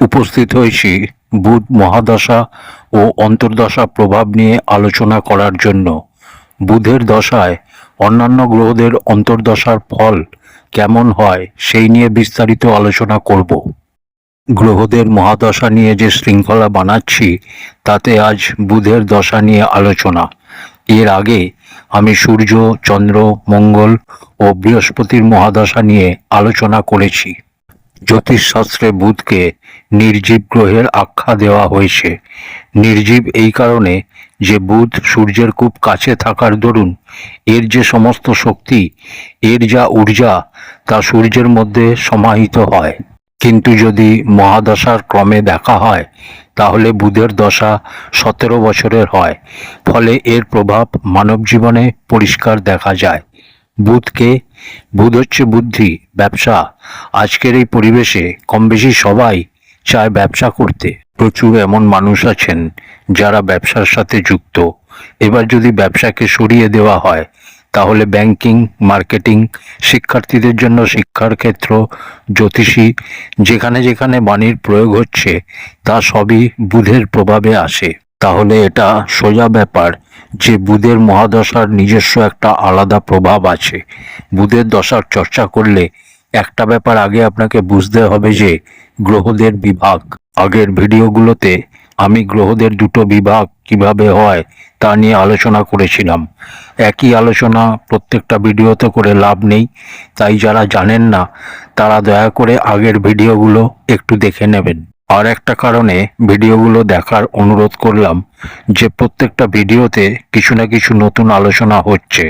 উপস্থিত হয়েছি বুধ মহাদশা ও অন্তর্দশা প্রভাব নিয়ে আলোচনা করার জন্য। বুধের দশায় অন্যান্য গ্রহদের অন্তর্দশার ফল কেমন হয় সেই নিয়ে বিস্তারিত আলোচনা করব। গ্রহদের মহাদশা নিয়ে যে শৃঙ্খলা বানাচ্ছি, তাতে আজ বুধের দশা নিয়ে আলোচনা। এর আগে আমি সূর্য, চন্দ্র, মঙ্গল ও বৃহস্পতির মহাদশা নিয়ে আলোচনা করেছি। জ্যোতিষশাস্ত্রে বুধকে নির্জীব গ্রহের আখ্যা দেওয়া হয়েছে। নির্জীব এই কারণে যে বুধ সূর্যের খুব কাছে থাকার দরুন, এর যে সমস্ত শক্তি, এর যা ঊর্জা, তা সূর্যের মধ্যে সমাহিত হয়। কিন্তু যদি মহাদশার ক্রমে দেখা হয়, তাহলে বুধের দশা সতেরো বছরের হয়, ফলে এর প্রভাব মানব জীবনে পরিষ্কার দেখা যায়। বুধকে, বুধ হচ্ছে বুদ্ধি, ব্যবসা। আজকের এই পরিবেশে কম বেশি সবাই চায় ব্যবসা করতে। প্রচুর এমন মানুষ আছেন যারা ব্যবসার সাথে যুক্ত। এবার যদি ব্যবসাকে সরিয়ে দেওয়া হয়, তাহলে ব্যাংকিং মার্কেটিং শিক্ষার্থীদের জন্য শিক্ষার ক্ষেত্র, জ্যোতিষী, যেখানে যেখানে বাণীর প্রয়োগ হচ্ছে, তা সবই বুধের প্রভাবে আসে। তাহলে এটা সোজা ব্যাপার। যে বুধের মহাদশার নিজস্ব একটা আলাদা প্রভাব আছে। বুধের দশার চর্চা করলে একটা ব্যাপার আগে আপনাকে বুঝতে হবে যে গ্রহদের বিভাগ। আগের ভিডিওগুলোতে আমি গ্রহদের দুটো বিভাগ কীভাবে হয় তা নিয়ে আলোচনা করেছিলাম। একই আলোচনা প্রত্যেকটা ভিডিওতে করে লাভ নেই, তাই যারা জানেন না তারা দয়া করে আগের ভিডিওগুলো একটু দেখে নেবেন। আর একটা কারণে ভিডিওগুলো দেখার অনুরোধ করলাম যে প্রত্যেকটা ভিডিওতে কিছু না কিছু নতুন আলোচনা হচ্ছে।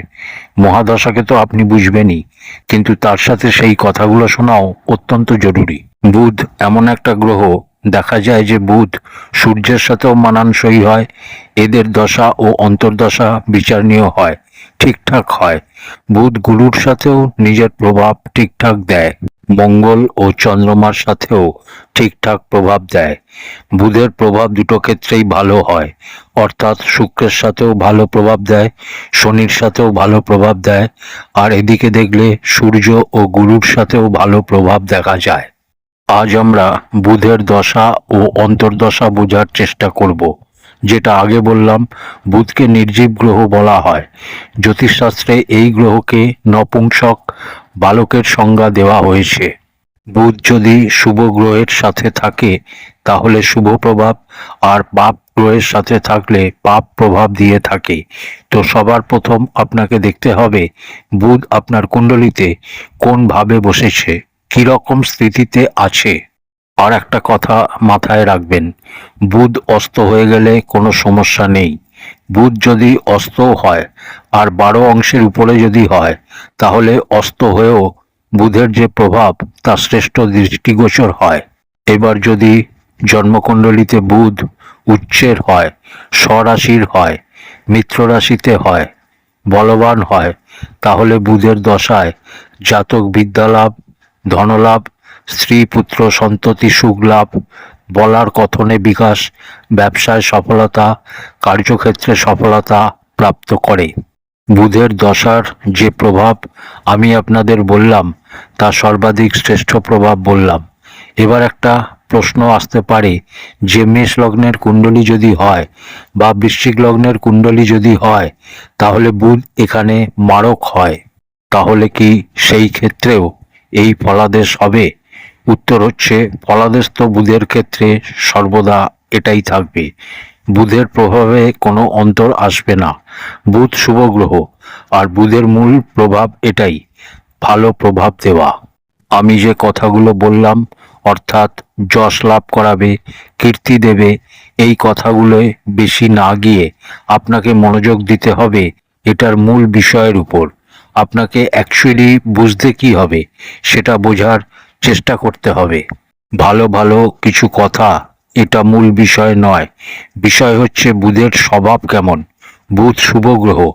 মহাদশাকে তো আপনি বুঝবেনই, কিন্তু তার সাথে সেই কথাগুলো শোনাও অত্যন্ত জরুরি। বুধ এমন একটা গ্রহ, দেখা যায় যে বুধ সূর্যের সাথেও মানানসই হয়, এদের দশা ও অন্তর্দশা বিচারণীয় হয়, ঠিকঠাক হয়। বুধ গুরুর সাথেও নিজের প্রভাব ঠিকঠাক দেয়। মঙ্গল ও চন্দ্রমার সাথেও ঠিকঠাক প্রভাব দেয়। বুধের প্রভাব দুটো ক্ষেত্রেই ভালো হয়। অর্থাৎ শুক্রের সাথেও ভালো প্রভাব দেয়, শনির সাথেও ভালো প্রভাব দেয়, আর এদিকে দেখলে সূর্য ও গুরুর সাথেও ভালো প্রভাব দেখা যায়। আজ আমরা বুধের দশা ও অন্তর্দশা বোঝার চেষ্টা করব, যেটা আগে বললাম, বুধকে নির্জীব গ্রহ বলা হয়। জ্যোতিষশাস্ত্রে এই গ্রহকে নপুংসক বালকের সংজ্ঞা দেওয়া হয়েছে। বুধ যদি শুভ গ্রহের সাথে থাকে, তাহলে শুভ প্রভাব, আর পাপ গ্রহের সাথে থাকলে পাপ প্রভাব দিয়ে থাকে। তো সবার প্রথম আপনাকে দেখতে হবে, বুধ আপনার কুণ্ডলিতে কোন ভাবে বসেছে কীরকম স্থিতিতে আছে? আর একটা কথা মাথায় রাখবেন, বুধ অস্ত হয়ে গেলে কোনো সমস্যা নেই। বুধ যদি অস্তও হয় আর বারো অংশের উপরে যদি হয়, তাহলে অস্ত হয়েও বুধের যে প্রভাব, তা শ্রেষ্ঠ দৃষ্টিগোচর হয়। এবার যদি জন্মকুণ্ডলিতে বুধ উচ্চের হয়, স্বরাশির হয় মিত্র রাশিতে হয়, বলবান হয়, তাহলে বুধের দশায় জাতক বিদ্যালাভ, ধনলাভ, স্ত্রী পুত্র সন্ততি সুখ লাভ বলার কথনে বিকাশ, ব্যবসায় সফলতা, কার্যক্ষেত্রে সফলতা প্রাপ্ত করে। বুধের দশার যে প্রভাব আমি আপনাদের বললাম, তা সর্বাধিক শ্রেষ্ঠ প্রভাব বললাম। এবার একটা প্রশ্ন আসতে পারে, যে মেষ লগ্নের কুণ্ডলী যদি হয় বা বৃশ্চিক লগ্নের কুণ্ডলী যদি হয়, তাহলে বুধ এখানে মারক হয়। তাহলে কি সেই ক্ষেত্রেও এই ফলাদেশ হবে? উত্তর হচ্ছে ফলাদেশ তো বুধের ক্ষেত্রে সর্বদা এটাই থাকবে। বুধের প্রভাবে কোনো অন্তর আসবে না। বুধ শুভ গ্রহ, আর বুধের মূল প্রভাব এটাই, ভালো প্রভাব দেওয়া। আমি যে কথাগুলো বললাম, অর্থাৎ যশ লাভ করাবে, কীর্তি দেবে, এই কথাগুলোয় বেশি না গিয়ে আপনাকে মনোযোগ দিতে হবে, এটার মূল বিষয়ের উপর। আপনাকে অ্যাকচুয়ালি বুঝতে কি হবে, সেটা বোঝার চেষ্টা করতে হবে। ভালো ভালো কিছু কথা, এটা মূল বিষয় নয়। বিষয় হচ্ছে বুধের স্বভাব কেমন? বুধ শুভ গ্রহ।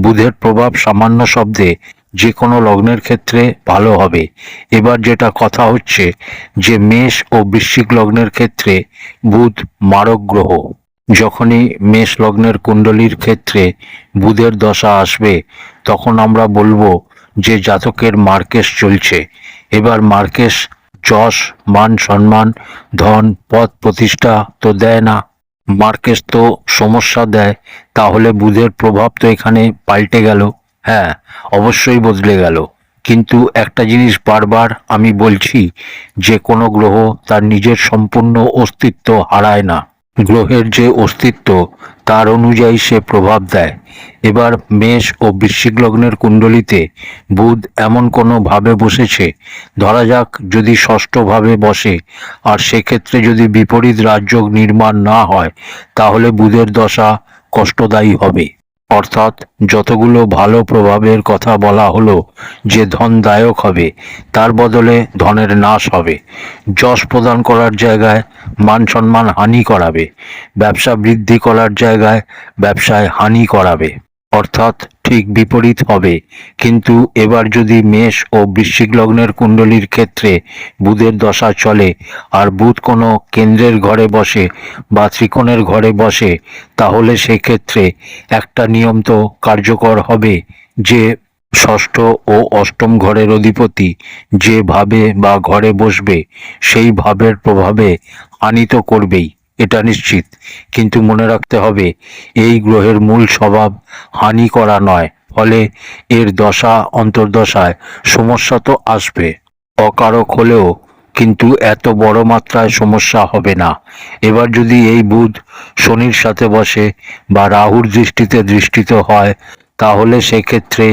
বুধের প্রভাব সামান্য শব্দে যে কোনো লগ্নের ক্ষেত্রে ভালো হবে। এবার যেটা কথা হচ্ছে যে মেষ ও বৃশ্চিক লগ্নের ক্ষেত্রে বুধ মারক গ্রহ। যখনই মেষ লগ্নের কুণ্ডলীর ক্ষেত্রে বুধের দশা আসবে, তখন আমরা বলব যে জাতকের মার্কেশ চলছে। এবার মার্কেশ, যশ, মান, সম্মান, ধন, পদ, প্রতিষ্ঠা তো দেয় না। মার্কেস তো সমস্যা দেয়, তাহলে বুধের প্রভাব তো এখানে পাল্টে গেল। হ্যাঁ অবশ্যই বদলে গেল। কিন্তু একটা জিনিস বারবার আমি বলছি, যে কোনো গ্রহ তার নিজের সম্পূর্ণ অস্তিত্ব হারায় না। গ্রহের যে অস্তিত্ব, তার অনুযায়ী সে প্রভাব দেয়। এবার মেষ ও বৃশ্চিক লগ্নের কুণ্ডলিতে বুধ এমন কোনো ভাবে বসেছে, ধরা যাক যদি ষষ্ঠভাবে বসে। আর সেক্ষেত্রে যদি বিপরীত রাজযোগ নির্মাণ না হয়, তাহলে বুধের দশা কষ্টদায়ী হবে। অর্থাৎ যতগুলো ভালো প্রভাবের কথা বলা হলো যে ধনদায়ক হবে, তার বদলে ধনের নাশ হবে। যশ প্রদান করার জায়গায় মান সম্মান হানি করাবে। ব্যবসা বৃদ্ধি করার জায়গায় ব্যবসায় হানি করাবে। অর্থাৎ ঠিক বিপরীত হবে। কিন্তু এবার যদি মেষ ও বৃশ্চিক লগ্নের কুণ্ডলীর ক্ষেত্রে বুধের দশা চলে আর বুধ কোনো কেন্দ্রের ঘরে বসে বা ত্রিকোণের ঘরে বসে, তাহলে সেক্ষেত্রে একটা নিয়ম তো কার্যকর হবে যে ষষ্ঠ ও অষ্টম ঘরের অধিপতি যে ভাবে বা ঘরে বসবে, সেই ভাবের প্রভাবে হানি তো করবেই। এটা নিশ্চিত। কিন্তু মনে রাখতে হবে, এই গ্রহের মূল স্বভাব হানি করা নয়, ফলে এর দশা অন্তর্দশায় সমস্যা তো আসবে। অকারক হলেও কিন্তু এত বড় মাত্রায় সমস্যা হবে না। এবার যদি এই বুধ শনির সাথে বসে বা রাহুর দৃষ্টিতে দৃষ্টিত হয়, তাহলে সেক্ষেত্রে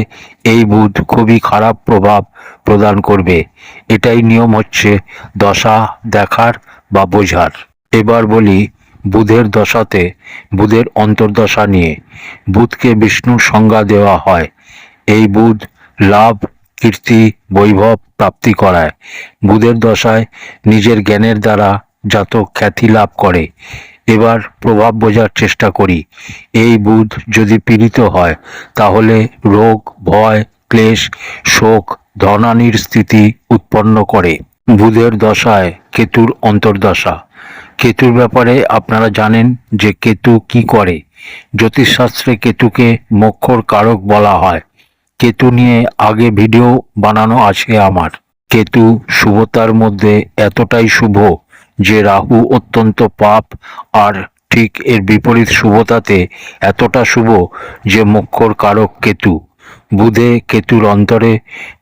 এই বুধ খুবই খারাপ প্রভাব প্রদান করবে। এটাই নিয়ম হচ্ছে দশা দেখার বা বোঝার। এবার বলি বুধের দশাতে, বুধের অন্তর্দশা নিয়ে। বুধকে বিষ্ণুর সংজ্ঞা দেওয়া হয়। এই বুধ লাভ, কীর্তি, বৈভব প্রাপ্তি করায়। বুধের দশায় নিজের জ্ঞানের দ্বারা জাতক খ্যাতি লাভ করে। এবার প্রভাব বোঝার চেষ্টা করি। এই বুধ যদি পীড়িত হয়, তাহলে রোগ, ভয়, ক্লেশ, শোক, ধনানির স্থিতি উৎপন্ন করে। বুধের দশায় কেতুর অন্তর্দশা। কেতুর ব্যাপারে আপনারা জানেন যে কেতু কি করে। জ্যোতিষশাস্ত্রে কেতুকে মোক্ষর কারক বলা হয়। কেতু নিয়ে আগে ভিডিও বানানো আছে আমার। কেতু শুভতার মধ্যে এতটাই শুভ যে রাহু অত্যন্ত পাপ আর ঠিক এর বিপরীত শুভতাতে এতটা শুভ যে মোক্ষর কারক কেতু। বুধে কেতুর অন্তরে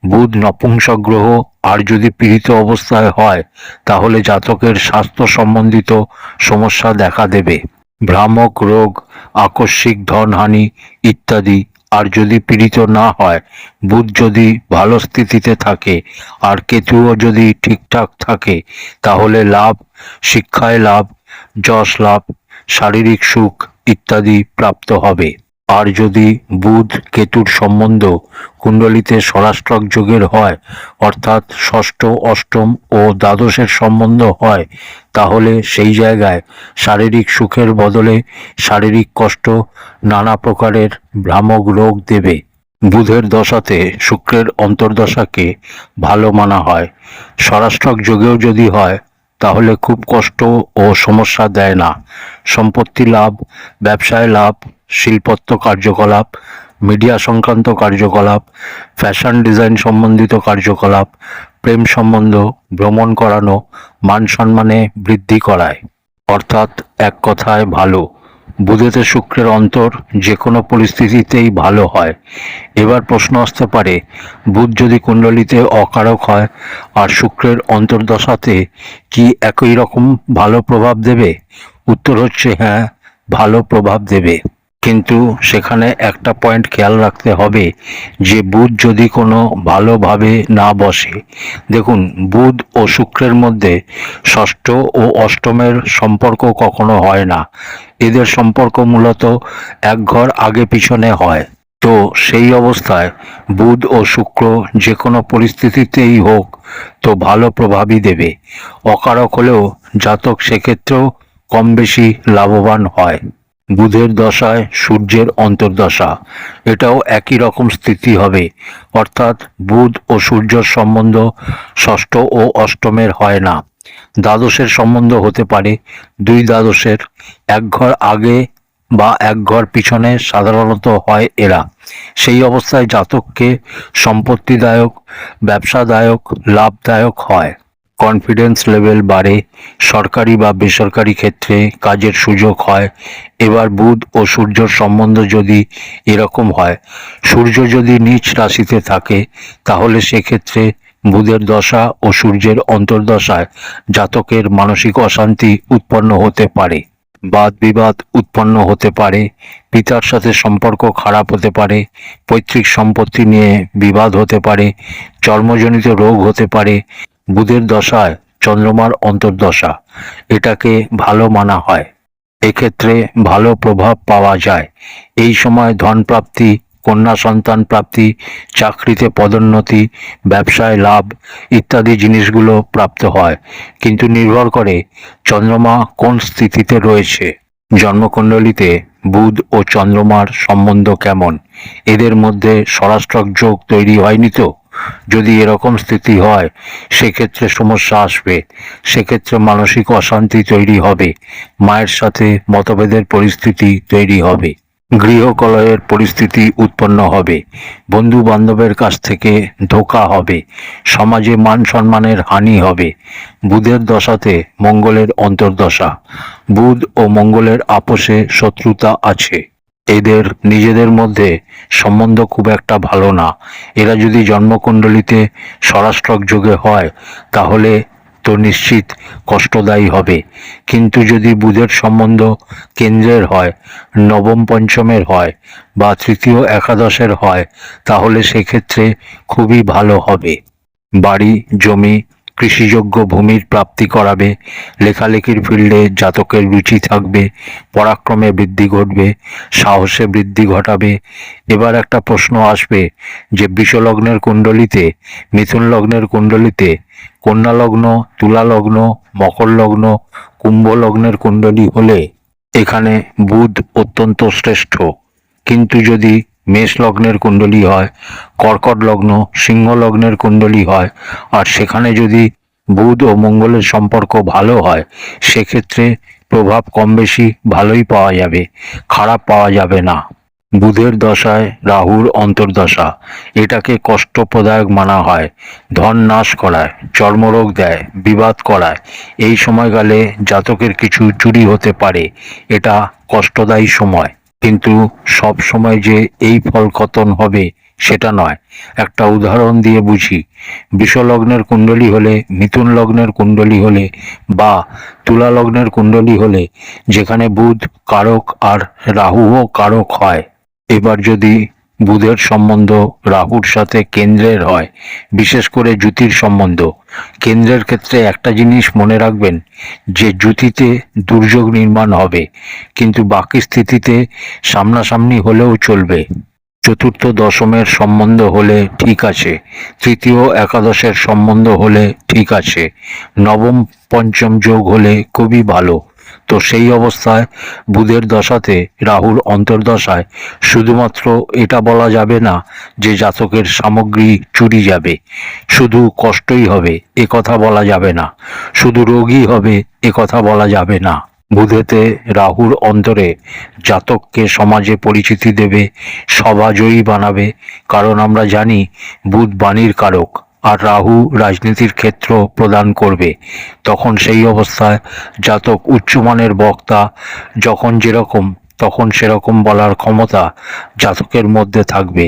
বুধ নপুংসক গ্রহ আর যদি পীড়িত অবস্থায় হয়, তাহলে জাতকের স্বাস্থ্য সম্বন্ধিত সমস্যা দেখা দেবে। ভ্রামক রোগ, আকস্মিক ধনহানি ইত্যাদি। আর যদি পীড়িত না হয়, বুধ যদি ভালো স্থিতিতে থাকে, আর কেতুও যদি ঠিকঠাক থাকে, তাহলে লাভ, শিক্ষায় লাভ, যশ লাভ, শারীরিক সুখ ইত্যাদি প্রাপ্ত হবে। আর যদি বুধ কেতুর সম্বন্ধ কুণ্ডলিতে স্বরাষ্ট্রক যোগের হয়, অর্থাৎ ষষ্ঠ, অষ্টম ও দ্বাদশের সম্বন্ধ হয়, তাহলে সেই জায়গায় শারীরিক সুখের বদলে শারীরিক কষ্ট নানা প্রকারের ভ্রামক রোগ দেবে। বুধের দশাতে শুক্রের অন্তর্দশাকে ভালো মানা হয়। স্বরাষ্ট্রক যোগেও যদি হয়, তাহলে খুব কষ্ট ও সমস্যা দেয় না। সম্পত্তি লাভ, ব্যবসায় লাভ শিল্পত্ব কার্যকলাপ, মিডিয়া সংক্রান্ত কার্যকলাপ, ফ্যাশন ডিজাইন সম্বন্ধিত কার্যকলাপ, প্রেম সম্বন্ধ, ভ্রমণ করানো, মান সম্মানে বৃদ্ধি করায়। অর্থাৎ এক কথায় ভালো। বুধেতে শুক্রের অন্তর যে কোনো পরিস্থিতিতেই ভালো হয়। এবার প্রশ্ন আসতে পারে, বুধ যদি কুণ্ডলিতে অকারক হয়, আর শুক্রের অন্তর্দশাতে কি একই রকম ভালো প্রভাব দেবে? উত্তর হচ্ছে হ্যাঁ ভালো প্রভাব দেবে। কিন্তু সেখানে একটা পয়েন্ট খেয়াল রাখতে হবে যে বুধ যদি কোনো ভালোভাবে না বসে, দেখুন বুধ ও শুক্রের মধ্যে ষষ্ঠ ও অষ্টমের সম্পর্ক কখনো হয় না। এদের সম্পর্ক মূলত এক ঘর আগে পিছনে হয়। তো সেই অবস্থায় বুধ ও শুক্র যে কোনো পরিস্থিতিতেই হোক, তো ভালো প্রভাবই দেবে। অকারক হলেও জাতক সেক্ষেত্রেও কম বেশি লাভবান হয়। বুধের দশায় সূর্যের অন্তর্দশা। এটাও একই রকম স্থিতি হবে। অর্থাৎ বুধ ও সূর্যর সম্বন্ধ ষষ্ঠ ও অষ্টমের হয় না। দ্বাদশের সম্বন্ধ হতে পারে। দুই দ্বাদশের এক ঘর আগে বা এক ঘর পিছনে সাধারণত হয় এরা। সেই অবস্থায় জাতককে সম্পত্তিদায়ক, ব্যবসাদায়ক, লাভদায়ক হয়। কনফিডেন্স লেভেল বাড়ে, সরকারি বা বেসরকারি ক্ষেত্রে কাজের সুযোগ হয়। এবার বুধ ও সূর্যর সম্বন্ধ যদি এরকম হয়, সূর্য যদি নিচ রাশিতে থাকে, তাহলে সেক্ষেত্রে বুধের দশা ও সূর্যের অন্তর্দশায় জাতকের মানসিক অশান্তি উৎপন্ন হতে পারে, বাদ বিবাদ উৎপন্ন হতে পারে, পিতার সাথে সম্পর্ক খারাপ হতে পারে, পৈতৃক সম্পত্তি নিয়ে বিবাদ হতে পারে চর্মজনিত রোগ হতে পারে বুধের দশায় চন্দ্রমার অন্তর্দশা। এটাকে ভালো মানা হয়। এক্ষেত্রে ভালো প্রভাব পাওয়া যায়। এই সময় ধন প্রাপ্তি কন্যা সন্তান প্রাপ্তি, চাকরিতে পদোন্নতি, ব্যবসায় লাভ ইত্যাদি জিনিসগুলো প্রাপ্ত হয়। কিন্তু নির্ভর করে চন্দ্রমা কোন স্থিতিতে রয়েছে। জন্মকুণ্ডলিতে বুধ ও চন্দ্রমার সম্বন্ধ কেমন? এদের মধ্যে স্বরাষ্ট্রক যোগ তৈরি হয়নি তো? যদি এরকম স্থিতি হয়, সেক্ষেত্রে সমস্যা আসবে। সেক্ষেত্রে মানসিক অশান্তি তৈরি হবে। মায়ের সাথে মতভেদের পরিস্থিতি তৈরি হবে। গৃহকলয়ের পরিস্থিতি উৎপন্ন হবে। বন্ধু বান্ধবের কাছ থেকে ধোকা হবে। সমাজে মান সম্মানের হানি হবে। বুধের দশাতে মঙ্গলের অন্তর্দশা। বুধ ও মঙ্গলের আপোষে শত্রুতা আছে। এদের নিজেদের মধ্যে সম্বন্ধ খুব একটা ভালো না। এরা যদি জন্মকুণ্ডলিতে স্বরাষ্ট্রক যোগে হয়, তাহলে তো নিশ্চিত কষ্টদায়ী হবে। কিন্তু যদি বুধের সম্বন্ধ কেন্দ্রের হয়, নবম পঞ্চমের হয় বা তৃতীয় একাদশের হয়, তাহলে সেক্ষেত্রে খুবই ভালো হবে। বাড়ি, জমি কৃষিযোগ্য ভূমির প্রাপ্তি করাবে, লেখালেখির ফিল্ডে জাতকের রুচি থাকবে, পরাক্রমে বৃদ্ধি ঘটবে, সাহসে বৃদ্ধি ঘটাবে। এবার একটা প্রশ্ন আসবে যে বিষলগ্নের কুণ্ডলিতে মিথুন লগ্নের কুণ্ডলিতে কন্যা লগ্ন তুলা লগ্ন মকর লগ্ন কুম্ভ লগ্নের কুণ্ডলী হলে এখানে বুধ অত্যন্ত শ্রেষ্ঠ। কিন্তু যদি মেষ লগ্নের কুণ্ডলী হয়, কর্কট লগ্ন সিংহ লগ্নের কুণ্ডলী হয়। আর সেখানে যদি বুধ ও মঙ্গলের সম্পর্ক ভালো হয়, সেক্ষেত্রে প্রভাব কম বেশি ভালোই পাওয়া যাবে, খারাপ পাওয়া যাবে না। বুধের দশায় রাহুর অন্তর্দশা, এটাকে কষ্টপ্রদায়ক মানা হয়, ধন নাশ করায়, চর্মরোগ দেয়, বিবাদ করায়। এই সময়কালে জাতকের কিছু চুরি হতে পারে, এটা কষ্টদায়ী সময়। কিন্তু সব সময় যে এই ফল কতন হবে, সেটা নয়। একটা উদাহরণ দিয়ে বুঝি। বিষলগ্নের কুণ্ডলী হলে মিথুন লগ্নের কুণ্ডলী হলে, বা তুলা লগ্নের কুণ্ডলী হলে, যেখানে বুধ, কারক আর রাহুও কারক হয়। এবার যদি বুধের সম্বন্ধ রাহুর সাথে কেন্দ্রের হয়, বিশেষ করে জ্যোতির সম্বন্ধ। কেন্দ্রের ক্ষেত্রে একটা জিনিস মনে রাখবেন, যে জ্যোতিতে দুর্যোগ নির্মাণ হবে, কিন্তু বাকি স্থিতিতে সামনাসামনি হলেও চলবে। চতুর্থ দশমের সম্বন্ধ হলে ঠিক আছে, তৃতীয় একাদশের সম্বন্ধ হলে ঠিক আছে, নবম পঞ্চম যোগ হলে খুবই ভালো। তো সেই অবস্থায় বুধের দশাতে রাহুর অন্তর্দশায় শুধুমাত্র এটা বলা যাবে না যে জাতকের সামগ্রী চুরি যাবে, শুধু কষ্টই হবে, এ কথা বলা যাবে না, শুধু রোগই হবে, এ কথা বলা যাবে না। বুধেতে রাহুর অন্তরে জাতককে সমাজে পরিচিতি দেবে সবাজয়ী বানাবে, কারণ আমরা জানি বুধ বাণীর কারক। আর রাহু রাজনীতির ক্ষেত্র প্রদান করবে। তখন সেই অবস্থায় জাতক উচ্চমানের বক্তা যখন যেরকম, তখন সেরকম বলার ক্ষমতা জাতকের মধ্যে থাকবে।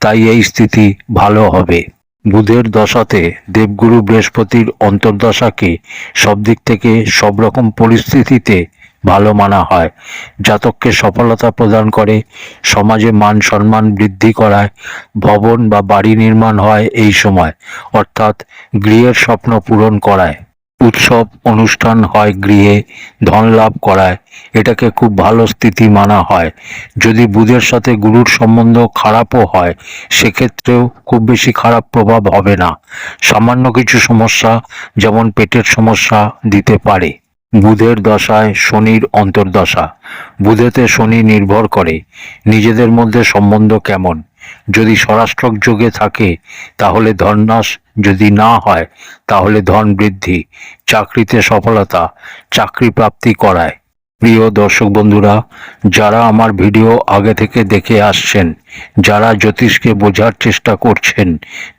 তাই এই স্থিতি ভালো হবে। বুধের দশাতে দেবগুরু বৃহস্পতির অন্তর্দশাকে সব দিক থেকে সব রকম পরিস্থিতিতে ভালো মানা হয়। জাতককে সফলতা প্রদান করে, সমাজে মান সম্মান বৃদ্ধি করায়, ভবন বা বাড়ি নির্মাণ হয় এই সময়, অর্থাৎ গৃহের স্বপ্ন পূরণ করায়। উৎসব, অনুষ্ঠান হয় গৃহে, ধন লাভ করায়, এটাকে খুব ভালো স্থিতি মানা হয়। যদি বুধের সাথে গুরুর সম্বন্ধ খারাপও হয়, সেক্ষেত্রেও খুব বেশি খারাপ প্রভাব হবে না। সামান্য কিছু সমস্যা, যেমন পেটের সমস্যা, দিতে পারে। বুধের দশায় শনির অন্তর্দশা। বুধেতে শনি নির্ভর করে নিজেদের মধ্যে সম্বন্ধ কেমন। যদি স্বরাষ্ট্রক যোগে থাকে, তাহলে ধননাশ যদি না হয়, তাহলে ধন বৃদ্ধি। চাকরিতে সফলতা চাকরি প্রাপ্তি করায়। প্রিয় দর্শক বন্ধুরা, যারা আমার ভিডিও আগে থেকে দেখে আসছেন, যারা জ্যোতিষকে বোঝার চেষ্টা করছেন,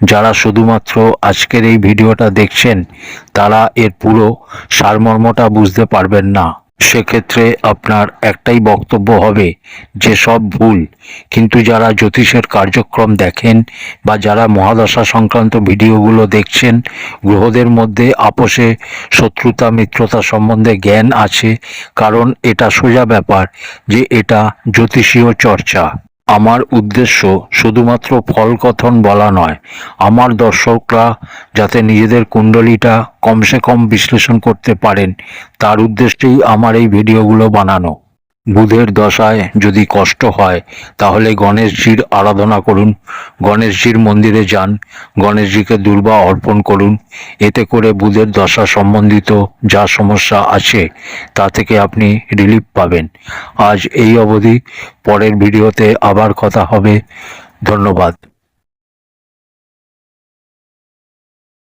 যারা শুধুমাত্র আজকের এই ভিডিওটা দেখছেন, তারা এর পুরো সারমর্মটা বুঝতে পারবেন না। সেক্ষেত্রে আপনার একটাই বক্তব্য হবে যে সব ভুল। কিন্তু যারা জ্যোতিষের কার্যক্রম দেখেন বা যারা মহাদশা সংক্রান্ত ভিডিওগুলো দেখছেন, গ্রহদের মধ্যে আপোষে শত্রুতা, মিত্রতা সম্বন্ধে জ্ঞান আছে, কারণ এটা সোজা ব্যাপার যে এটা জ্যোতিষীয় চর্চা। আমার উদ্দেশ্য শুধুমাত্র ফল কথন বলা নয়, আমার দর্শকরা যাতে নিজেদের কুণ্ডলিটা কমসে কম বিশ্লেষণ করতে পারেন, তার উদ্দেশ্যেই আমার এই ভিডিওগুলো বানানো। বুধের দশায় যদি কষ্ট হয়, তাহলে গণেশজির আরাধনা করুন। গণেশজির মন্দিরে যান। গণেশজিকে দুর্বা অর্পণ করুন। এতে করে বুধের দশা সম্বন্ধিত যা সমস্যা আছে, তা থেকে আপনি রিলিফ পাবেন। আজ এই অবধি। পরের ভিডিওতে আবার কথা হবে। ধন্যবাদ।